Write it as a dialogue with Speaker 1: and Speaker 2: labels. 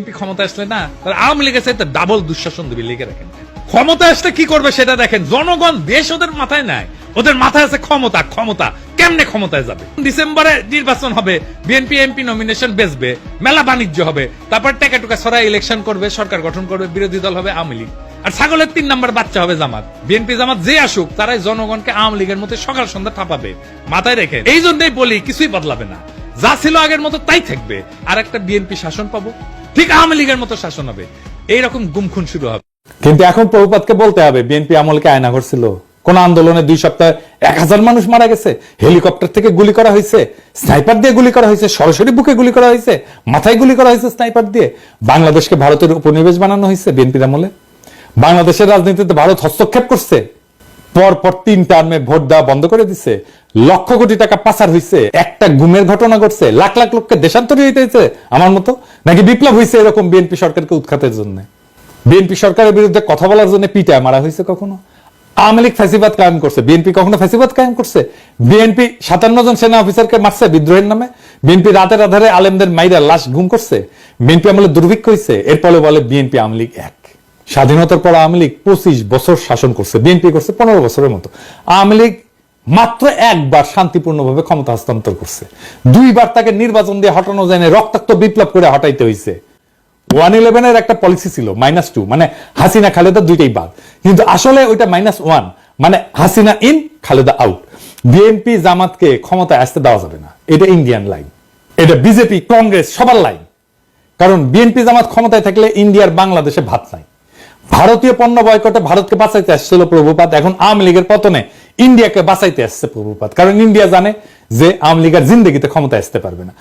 Speaker 1: BNP ক্ষমতা আসলে না, তাহলে আওয়ামী লীগের চাইতে ডাবল দুঃশাসন দিবে লিখে রাখেন ক্ষমতা আসলে কি করবে সেটা দেখেন, জনগণ দেশ ওদের মাথায় নাই, ওদের মাথায় আছে ক্ষমতা ক্ষমতা কেমনে ক্ষমতায় যাবে? ডিসেম্বরে নির্বাচন হবে, বিএনপি, এমপি নমিনেশন বেচবে, মেলা বাণিজ্য হবে, তারপর টেকা টুকা সরাই ইলেকশন করবে, সরকার গঠন করবে, বিরোধী দল হবে আওয়ামী লীগ। আর ছাগলের তিন নাম্বার বাচ্চা হবে জামাত। বিএনপি জামাত যে আসুক, তারাই জনগণকে আওয়ামী লীগের মতো সকাল সন্ধ্যা ঠাপাবে মাথায় রেখে। এই জন্যই বলি, কিছুই বদলাবে না। যা ছিল আগের মতো তাই থাকবে। আর একটা বিএনপি শাসন পাবো। ঠিক আওয়ামী লীগের মতো শাসন হবে। এইরকম গুমখুন শুরু হবে।
Speaker 2: কিন্তু এখন প্রভুপাতকে বলতে হবে, বিএনপি আমলকে আয়না করছিল। কোন আন্দোলনে দুই সপ্তাহে এক হাজার মানুষ মারা গেছে, হেলিকপ্টার থেকে গুলি করা হয়েছে, স্নাইপার দিয়ে গুলি করা হয়েছে, সরাসরি বুকে গুলি করা হয়েছে, মাথায় গুলি করা হয়েছে স্নাইপার দিয়ে। বাংলাদেশকে ভারতের উপনিবেশ বানানো হয়েছে বিএনপির আমলে। বাংলাদেশের রাজনীতিতে ভারত হস্তক্ষেপ করছে পর পর তিন টার্মে ভোট দেওয়া বন্ধ করে দিছে। লক্ষ কোটি টাকা পাচার হয়েছে একটা গুমের ঘটনা ঘটছে। লাখ লাখ লোককে দেশান্তরী হইতে হয়েছে আমার মতো? নাকি বিপ্লব হয়েছে এরকম বিএনপি সরকারকে উৎখাতের জন্য? বিএনপি সরকারের বিরুদ্ধে কথা বলার জন্য পিটায়, মারা হয়েছে কখনো? আওয়ামী লীগ ফ্যাসিবাদ কায়েম করছে। বিএনপি কখনো ফ্যাসিবাদ কায়েম করছে? বিএনপি সাতান্ন জন সেনা অফিসারকে মারছে বিদ্রোহের নামে? বিএনপি রাতের আধারে আলেমদের মাইরা লাশ গুম করছে? বিএনপি আমলে দুর্ভিক্ষ হয়েছে এরপরে বলে বিএনপি আওয়ামী লীগ এক। স্বাধীনতার পর আওয়ামী লীগ পঁচিশ বছর শাসন করছে, বিএনপি করছে পনেরো বছরের মতো। আওয়ামী লীগ মাত্র একবার শান্তিপূর্ণভাবে ক্ষমতা হস্তান্তর করছে। দুইবার তাকে নির্বাচন দিয়ে হটানো যায় রক্তাক্ত বিপ্লব করে হটাইতে হয়েছে ওয়ান ইলেভেনের একটা পলিসি ছিল, মাইনাস টু মানে হাসিনা খালেদা দুইটাই বাদ। কিন্তু আসলে ওইটা মাইনাস ওয়ান মানে Hasina in, Khaleda out. BNP জামাতকে ক্ষমতায় আসতে দেওয়া যাবে না, এটা ইন্ডিয়ান লাইন। এটা বিজেপি, কংগ্রেস, সবার লাইন। কারণ বিএনপি জামাত ক্ষমতায় থাকলে ইন্ডিয়ার বাংলাদেশে ভাত নাই। ভারতীয় পণ্য বয়কটে ভারতকে বাঁচাইতে আসছিল প্রভুপাত। এখন আওয়ামী লীগের পতনে ইন্ডিয়াকে বাঁচাইতে আসছে প্রভুপাত। কারণ ইন্ডিয়া জানে যে আওয়ামী লীগের জিন্দগিতে ক্ষমতা আসতে পারবে না।